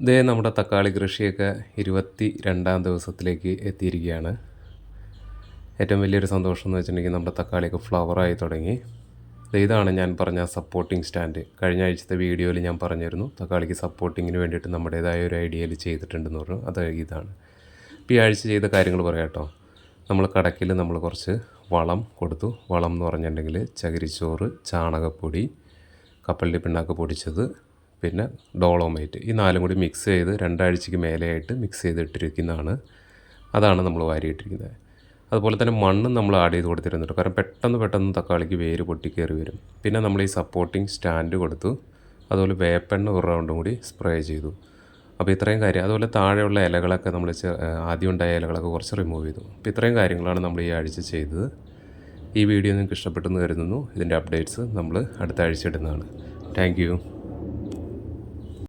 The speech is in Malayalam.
ഇതേ നമ്മുടെ തക്കാളി കൃഷിയൊക്കെ ഇരുപത്തി രണ്ടാം ദിവസത്തിലേക്ക് എത്തിയിരിക്കുകയാണ്. ഏറ്റവും വലിയൊരു സന്തോഷം എന്ന് വെച്ചിട്ടുണ്ടെങ്കിൽ നമ്മുടെ തക്കാളിയൊക്കെ ഫ്ലവറായി തുടങ്ങി. ഇതാണ് ഞാൻ പറഞ്ഞ സപ്പോർട്ടിംഗ് സ്റ്റാൻഡ് കഴിഞ്ഞ ആഴ്ചത്തെ വീഡിയോയിൽ ഞാൻ പറഞ്ഞിരുന്നു തക്കാളിക്ക് സപ്പോർട്ടിങ്ങിന് വേണ്ടിയിട്ട് നമ്മുടേതായ ഒരു ഐഡിയയിൽ ചെയ്തിട്ടുണ്ടെന്ന് പറഞ്ഞു. അത് ഇതാണ്. ഇപ്പോൾ ഈ ആഴ്ച ചെയ്ത കാര്യങ്ങൾ പറയാം കേട്ടോ. നമ്മൾ കടക്കിൽ നമ്മൾ കുറച്ച് വളം കൊടുത്തു. വളം എന്ന് പറഞ്ഞിട്ടുണ്ടെങ്കിൽ ചകിരിച്ചോറ് ചാണകപ്പൊടി കപ്പലിന്റെ പിണ്ണാക്ക് പൊടിച്ചത് പിന്നെ ഡോളോമൈറ്റ്. ഈ നാലും കൂടി മിക്സ് ചെയ്ത് രണ്ടാഴ്ചയ്ക്ക് മേലെയായിട്ട് മിക്സ് ചെയ്തിട്ടിരിക്കുന്നതാണ്. അതാണ് നമ്മൾ വാരിയിട്ടിരിക്കുന്നത്. അതുപോലെ തന്നെ മണ്ണും നമ്മൾ ആഡ് ചെയ്ത് കൊടുത്തിരുന്നുണ്ട്. കാരണം പെട്ടെന്ന് പെട്ടെന്ന് തക്കാളിക്ക് വേര് പൊട്ടിക്കയറി വരും. പിന്നെ നമ്മൾ ഈ സപ്പോർട്ടിങ് സ്റ്റാൻഡ് കൊടുത്തു. അതുപോലെ വേപ്പെണ്ണ ഒരു റൗണ്ടും കൂടി സ്പ്രേ ചെയ്തു. അപ്പോൾ ഇത്രയും കാര്യം. അതുപോലെ താഴെയുള്ള ഇലകളൊക്കെ നമ്മൾ ആദ്യം ഉണ്ടായ ഇലകളൊക്കെ കുറച്ച് റിമൂവ് ചെയ്തു. അപ്പോൾ ഇത്രയും കാര്യങ്ങളാണ് നമ്മൾ ഈ ആഴ്ച ചെയ്തത്. ഈ വീഡിയോ നിങ്ങൾക്ക് ഇഷ്ടപ്പെട്ടെന്ന് കരുതുന്നു. ഇതിന്റെ അപ്ഡേറ്റ്സ് നമ്മൾ അടുത്ത ആഴ്ച ഇടുന്നതാണ്. താങ്ക്